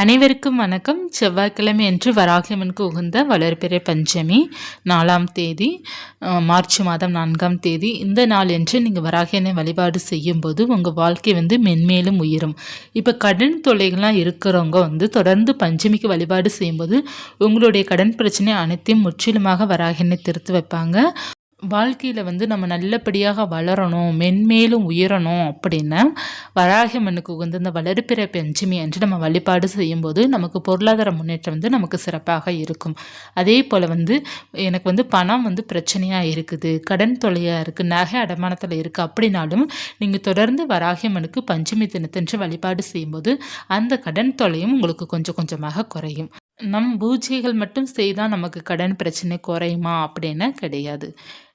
அனைவருக்கும் வணக்கம். செவ்வாய்க்கிழமை என்று வராகியம்மனுக்கு உகந்த வளர்பிறை பஞ்சமி நாலாம் தேதி மார்ச் மாதம் நான்காம் தேதி. இந்த நாள் என்று நீங்கள் வராகியனை வழிபாடு செய்யும்போது உங்கள் வாழ்க்கை வந்து மென்மேலும் உயரும். இப்போ கடன் தொல்லைகள்லாம் இருக்கிறவங்க வந்து தொடர்ந்து பஞ்சமிக்கு வழிபாடு செய்யும்போது உங்களுடைய கடன் பிரச்சனை அனைத்தையும் முற்றிலுமாக வராகியனை திருத்து வைப்பாங்க. வாழ்க்கையில் வந்து நம்ம நல்லபடியாக வளரணும் மென்மேலும் உயரணும் அப்படின்னா வராகமனுக்கு உகந்த இந்த வளர்பிற பஞ்சமி என்று நம்ம வழிபாடு செய்யும்போது நமக்கு பொருளாதார முன்னேற்றம் வந்து நமக்கு சிறப்பாக இருக்கும். அதே போல் வந்து எனக்கு வந்து பணம் வந்து பிரச்சனையாக இருக்குது கடன் தொல்லையாக இருக்குது நகை அடமானத்தில் இருக்குது அப்படின்னாலும் நீங்கள் தொடர்ந்து வராகியம்மனுக்கு பஞ்சமி தினத்தன்று வழிபாடு செய்யும்போது அந்த கடன் தொல்லையும் உங்களுக்கு கொஞ்சம் கொஞ்சமாக குறையும். நம் பூஜைகள் மட்டும் செய்தால் நமக்கு கடன் பிரச்சனை குறையுமா அப்படின்னா கிடையாது.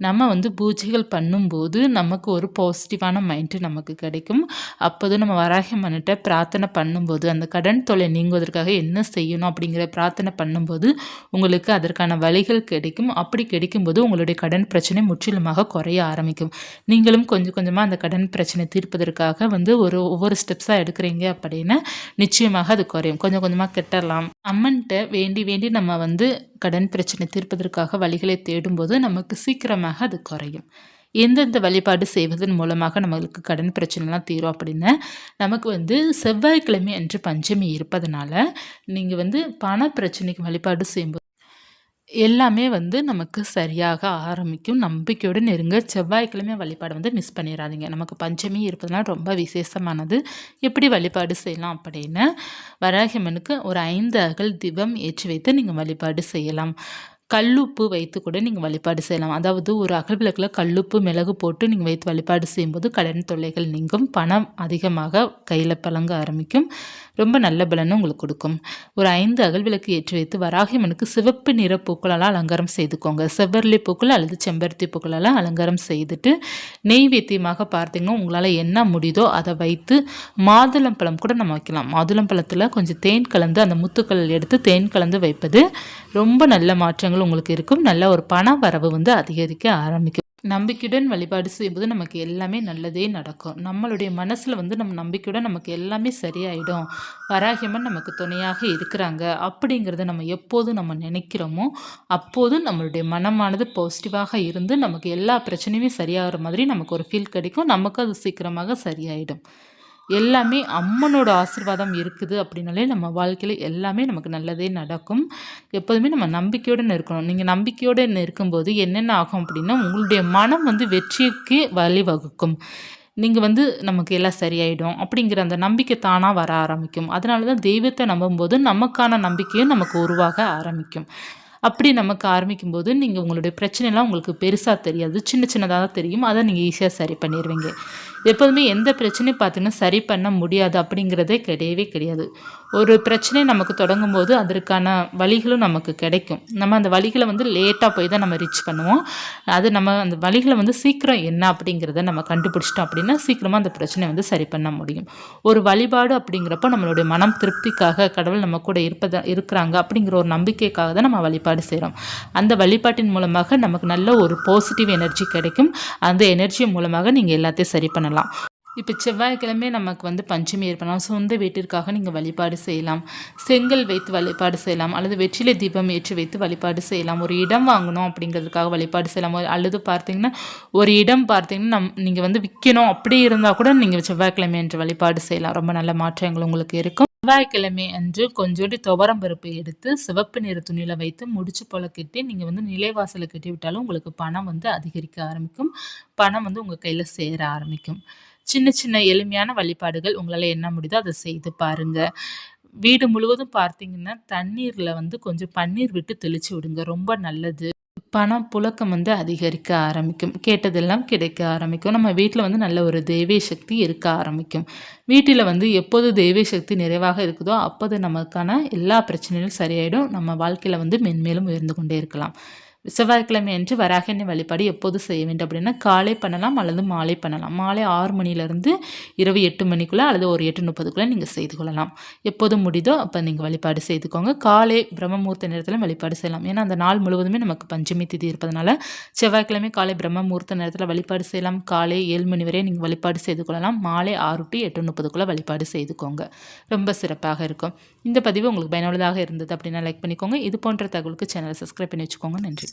நம்ம வந்து பூஜைகள் பண்ணும்போது நமக்கு ஒரு பாசிட்டிவான மைண்டு நமக்கு கிடைக்கும். அப்போது நம்ம வராகியம்மன்கிட்ட பிரார்த்தனை பண்ணும்போது அந்த கடன் தொலை நீங்குவதற்காக என்ன செய்யணும் அப்படிங்கிற பிரார்த்தனை பண்ணும்போது உங்களுக்கு அதற்கான வழிகள் கிடைக்கும். அப்படி கிடைக்கும்போது உங்களுடைய கடன் பிரச்சனை முற்றிலுமாக குறைய ஆரம்பிக்கும். நீங்களும் கொஞ்சம் கொஞ்சமாக அந்த கடன் பிரச்சனை தீர்ப்பதற்காக வந்து ஒரு ஒவ்வொரு ஸ்டெப்ஸாக எடுக்கிறீங்க அப்படின்னா நிச்சயமாக அது குறையும். கொஞ்சம் கொஞ்சமாக கெட்டலாம். அம்மன்கிட்ட வேண்டி வேண்டி நம்ம வந்து கடன் பிரச்சனை தீர்ப்பதற்காக வழிகளை தேடும்போது நமக்கு சீக்கிரமாக அது குறையும். எந்தெந்த வழிபாடு செய்வதன் மூலமாக நம்மளுக்கு கடன் பிரச்சனைலாம் தீரும் அப்படின்னா நமக்கு வந்து செவ்வாய்க்கிழமை அன்று பஞ்சமி இருப்பதனால நீங்கள் வந்து பண பிரச்சனைக்கு வழிபாடு செய்யும்போது எல்லாமே வந்து நமக்கு சரியாக ஆரம்பிக்கும். நம்பிக்கையோடு நெருங்க. செவ்வாய்க்கிழமை வழிபாடு வந்து மிஸ் பண்ணிடாதீங்க நமக்கு பஞ்சமி இருப்பதுனால ரொம்ப விசேஷமானது. எப்படி வழிபாடு செய்யலாம் அப்படின்னு வராகியம்மனுக்கு ஒரு ஐந்து அகல் திவம் ஏற்றி வைத்து நீங்கள் வழிபாடு செய்யலாம். கல்லுப்பு வைத்து கூட நீங்கள் வழிபாடு செய்யலாம். அதாவது ஒரு அகல் விளக்கில் கல்லுப்பு மிளகு போட்டு நீங்கள் வைத்து வழிபாடு செய்யும்போது கடன் தொல்லைகள் நீங்கும். பணம் அதிகமாக கையில் பழங்க ஆரம்பிக்கும். ரொம்ப நல்ல பலனும் உங்களுக்கு கொடுக்கும். ஒரு ஐந்து அகல் விளக்கு ஏற்றி வைத்து வராகியம்மனுக்கு சிவப்பு நிற பூக்களால் அலங்காரம் செய்துக்கோங்க. செவ்வரளி பூக்கள் அல்லது செம்பருத்தி பூக்களால் அலங்காரம் செய்துட்டு நெய்வேத்தியமாக பார்த்தீங்கன்னா உங்களால் என்ன முடியுதோ அதை வைத்து மாதுளம்பழம் கூட நம்ம வைக்கலாம். மாதுளம்பழத்தில் கொஞ்சம் தேன் கலந்து அந்த முத்துக்கள் எடுத்து தேன் கலந்து வைப்பது ரொம்ப நல்ல மாற்றங்கள் உங்களுக்கு இருக்கும். நல்ல ஒரு பண வரவு வந்து அதிகரிக்க ஆரம்பிக்கும். நம்பிக்கையுடன் வழிபாடு செய்யும்போது நமக்கு எல்லாமே நல்லதே நடக்கும். நம்மளுடைய மனசில் வந்து நம்ம நம்பிக்கையுடன் நமக்கு எல்லாமே சரியாயிடும். வராகியம்மன் நமக்கு துணையாக இருக்கிறாங்க. அப்படிங்கிறத நம்ம எப்போது நம்ம நினைக்கிறோமோ அப்போது நம்மளுடைய மனமானது பாசிட்டிவாக இருந்து நமக்கு எல்லா பிரச்சனையுமே சரியாகிற மாதிரி நமக்கு ஒரு ஃபீல் கிடைக்கும். நமக்கு அது சீக்கிரமாக சரியாயிடும். எல்லாமே அம்மனோட ஆசீர்வாதம் இருக்குது அப்படின்னாலே நம்ம வாழ்க்கையில் எல்லாமே நமக்கு நல்லதே நடக்கும். எப்போதுமே நம்ம நம்பிக்கையோடு இருக்கணும். நீங்கள் நம்பிக்கையோடு இருக்கும்போது என்னென்ன ஆகும் அப்படின்னா உங்களுடைய மனம் வந்து வெற்றிக்கு வழிவகுக்கும். நீங்கள் வந்து நமக்கு எல்லாம் சரியாயிடும் அப்படிங்கிற அந்த நம்பிக்கை தானாக வர ஆரம்பிக்கும். அதனால தான் தெய்வத்தை நம்பும்போது நமக்கான நம்பிக்கையும் நமக்கு உருவாக ஆரம்பிக்கும். அப்படி நமக்கு ஆரம்பிக்கும்போது நீங்கள் உங்களுடைய பிரச்சனைலாம் உங்களுக்கு பெருசாக தெரியாது. சின்ன சின்னதாக தான் தெரியும். அதை நீங்கள் ஈஸியாக சரி பண்ணிடுவீங்க எப்போதுமே எந்த பிரச்சனையும் பார்த்தீங்கன்னா சரி பண்ண முடியாது அப்படிங்கிறதே கிடையவே கிடையாது. ஒரு பிரச்சனை நமக்கு தொடங்கும் போது அதற்கான வழிகளும் நமக்கு கிடைக்கும். நம்ம அந்த வழிகளை வந்து லேட்டாக போய் தான் நம்ம ரீச் பண்ணுவோம். அது நம்ம அந்த வழிகளை வந்து சீக்கிரம் என்ன அப்படிங்கிறத நம்ம கண்டுபிடிச்சிட்டோம் அப்படின்னா சீக்கிரமாக அந்த பிரச்சனை வந்து சரி பண்ண முடியும். ஒரு வழிபாடு அப்படிங்கிறப்ப நம்மளுடைய மனம் திருப்திக்காக கடவுள் நம்ம கூட இருப்பதா இருக்கிறாங்க அப்படிங்கிற ஒரு நம்பிக்கைக்காக தான் நம்ம வழிபாடு செய்கிறோம் அந்த வழிபாட்டின் மூலமாக நமக்கு நல்ல ஒரு பாசிட்டிவ் எனர்ஜி கிடைக்கும். அந்த எனர்ஜி மூலமாக நீங்கள் எல்லாத்தையும் சரி பண்ணலாம். இப்போ செவ்வாய்க்கிழமை நமக்கு வந்து பஞ்சமி ஏற்படலாம். சொந்த வீட்டிற்காக நீங்கள் வழிபாடு செய்யலாம். செங்கல் வைத்து வழிபாடு செய்யலாம். அல்லது வெற்றிலை தீபம் ஏற்றி வைத்து வழிபாடு செய்யலாம். ஒரு இடம் வாங்கணும் அப்படிங்கிறதுக்காக வழிபாடு செய்யலாம். அல்லது பார்த்தீங்கன்னா ஒரு இடம் பார்த்தீங்கன்னா நம் நீங்கள் வந்து விற்கணும் அப்படி இருந்தால் கூட நீங்கள் செவ்வாய்க்கிழமை என்று வழிபாடு செய்யலாம். ரொம்ப நல்ல மாற்றங்கள் உங்களுக்கு இருக்கும். செவ்வாய்க்கிழமை அன்று கொஞ்சோண்டு துவரம் பருப்பு எடுத்து சிவப்பு நிற துணியில் வைத்து முடிச்சு போல கட்டி நீங்கள் வந்து நிலைவாசலில் கட்டி விட்டாலும் உங்களுக்கு பணம் வந்து அதிகரிக்க ஆரம்பிக்கும். பணம் வந்து உங்கள் கையில் சேர ஆரம்பிக்கும். சின்ன சின்ன எளிமையான வழிபாடுகள் உங்களால் என்ன முடியுதோ அதை செய்து பாருங்கள் வீடு முழுவதும் பார்த்தீங்கன்னா தண்ணீரில் வந்து கொஞ்சம் பன்னீர் விட்டு தெளிச்சு விடுங்க. ரொம்ப நல்லது. பணம் புழக்கம் வந்து அதிகரிக்க ஆரம்பிக்கும். கேட்டதெல்லாம் கிடைக்க ஆரம்பிக்கும். நம்ம வீட்டில் வந்து நல்ல ஒரு தெய்வீக சக்தி இருக்க ஆரம்பிக்கும். வீட்டில் வந்து எப்போது தெய்வீக சக்தி நிறைவாக இருக்குதோ அப்போது நமக்கான எல்லா பிரச்சனைகளும் சரியாயிடும். நம்ம வாழ்க்கையில் வந்து மென்மேலும் உயர்ந்து கொண்டே இருக்கலாம். செவ்வாய்க்கிழமை அன்று வராகினி வழிபாடு எப்போது செய்ய வேண்டும் அப்படின்னா காலை பண்ணலாம் அல்லது மாலை பண்ணலாம். மாலை ஆறு மணிலேருந்து இரவு எட்டு மணிக்குள்ளே அல்லது ஒரு எட்டு முப்பதுக்குள்ளே நீங்கள் செய்து கொள்ளலாம். எப்போது முடிதோ அப்போ நீங்கள் வழிபாடு செய்துக்கோங்க. காலை பிரம்மமூர்த்த நேரத்தில் வழிபாடு செய்யலாம். ஏன்னா அந்த நாள் முழுவதுமே நமக்கு பஞ்சமி திதி இருப்பதனால செவ்வாய்க்கிழமை காலை பிரம்மமூர்த்த நேரத்தில் வழிபாடு செய்யலாம். காலை ஏழு மணி வரை நீங்கள் வழிபாடு செய்து கொள்ளலாம். மாலை ஆறு டு எட்டு முப்பதுக்குள்ளே வழிபாடு செய்துக்கோங்க. ரொம்ப சிறப்பாக இருக்கும். இந்த பதிவு உங்களுக்கு பயனுள்ளதாக இருந்தது அப்படின்னா லைக் பண்ணிக்கோங்க. இது போன்ற தகவலுக்கு சேனலை சப்ஸ்கிரைப் பண்ணி வச்சுக்கோங்க. நன்றி.